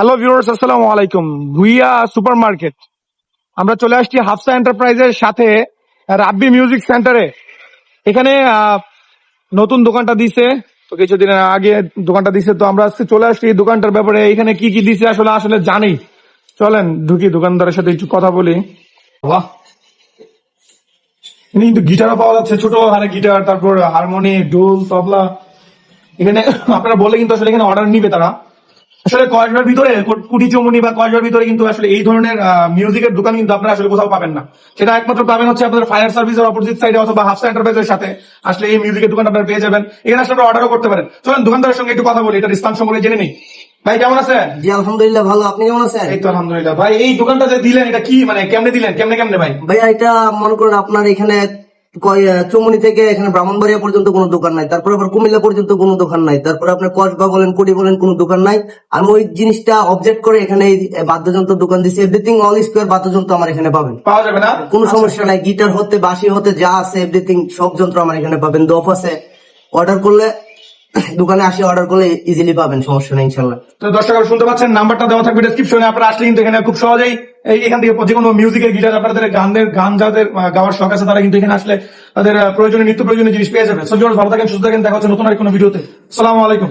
Hello viewers আসসালামু আলাইকুম Bhuiyan super market আমরা চলে আসছি হাফসা এন্টারপ্রাইজের সাথে রাব্বি মিউজিক সেন্টারে এখানে নতুন দোকানটা দিছে, তো কিছুদিন আগে দোকানটা দিছে, তো আমরা আজকে চলে আসছি দোকানটার ব্যাপারে। এখানে কি কি দিছে আসলে আসলে জানি। চলেন, ঢুকি দোকানদারের সাথে একটু কথা বলি। বাহ! এখানে কিন্তু গিটারও পাওয়া যাচ্ছে, ছোট হারে গিটার, তারপর হারমোনি, ঢোল, তবলা। এখানে, আপনারা বলে কিন্তু আসলে এখানে অর্ডার নিবে তারা। আসলে কয়েকবার ভিতরে কুটি চমুনি বা কয়েকবার ভিতরে কিন্তু আসলে এই ধরনের মিউজিকের দোকান কিন্তু আপনারা আসলে কোথাও পাবেন না। সেটা একমাত্র পাবেন হচ্ছে আপনাদের ফায়ার সার্ভিসের অপোজিট সাইডে অথবা হাফ এন্টারপ্রাইজের সাথে আসলে এই মিউজিকের দোকান আপনারা পেয়ে যাবেন। এখানে আসলে অর্ডারও করতে পারেন। চলেন দোকানদারের সঙ্গে একটু কথা বলি এটা ডিসকাউন্ট সম্পর্কে জেনে নিই। ভাই কেমন আছেন? জি আলহামদুলিল্লাহ ভালো। আপনি কেমন আছেন? এই তো আলহামদুলিল্লাহ। ভাই এই দোকানটা যে দিলেন এটা কি মানে কেমনে দিলেন? কেমনে কেমনে ভাই? ভাইয়া এটা মনে করেন আপনার এখানে চৌমুনি থেকে এখানে ব্রাহ্মণবাড়িয়া পর্যন্ত কোনো দোকান নাই। তারপর আবার কুমিল্লা পর্যন্ত কোনো দোকান নাই। তারপর আপনার কসবা বলেন কোটি বলেন কোনো দোকান নাই। আমি ওই জিনিসটা অবজেক্ট করে এখানে এই বাদ্যযন্ত্র দোকান দিচ্ছি এভরিথিং অল স্কোয়ার বাদ্যযন্ত্র আমার এখানে পাবেন। পাওয়া যাবে না? কোনো সমস্যা নাই। গিটার হতে বাসি হতে যা আছে এভরিথিং সব যন্ত্র আমার এখানে পাবেন। দফ আছে। অর্ডার করলে দোকানে আসে অর্ডার করলে ইজিলি পাবেন, সমস্যা নেই ইনশাল্লাহ তো দর্শক শুনতে পাচ্ছেন, নাম্বারটা দেওয়া থাকবে ডিসক্রিপশনে আপনারা আসলে কিন্তু এখানে খুব সহজেই এই এখান থেকে যে কোনো মিউজিকের গিটার আপনাদের গানের গান যাদের গাওয়ার শখ আছে, তারা কিন্তু এখানে আসলে তাদের প্রয়োজনীয়, নিত্য প্রয়োজনীয় জিনিস পেয়ে যাবে। সো ভালো থাকেন, সুস্থ থাকেন, দেখা হচ্ছে নতুন আর কোনো ভিডিওতে। সালামু আলাইকুম।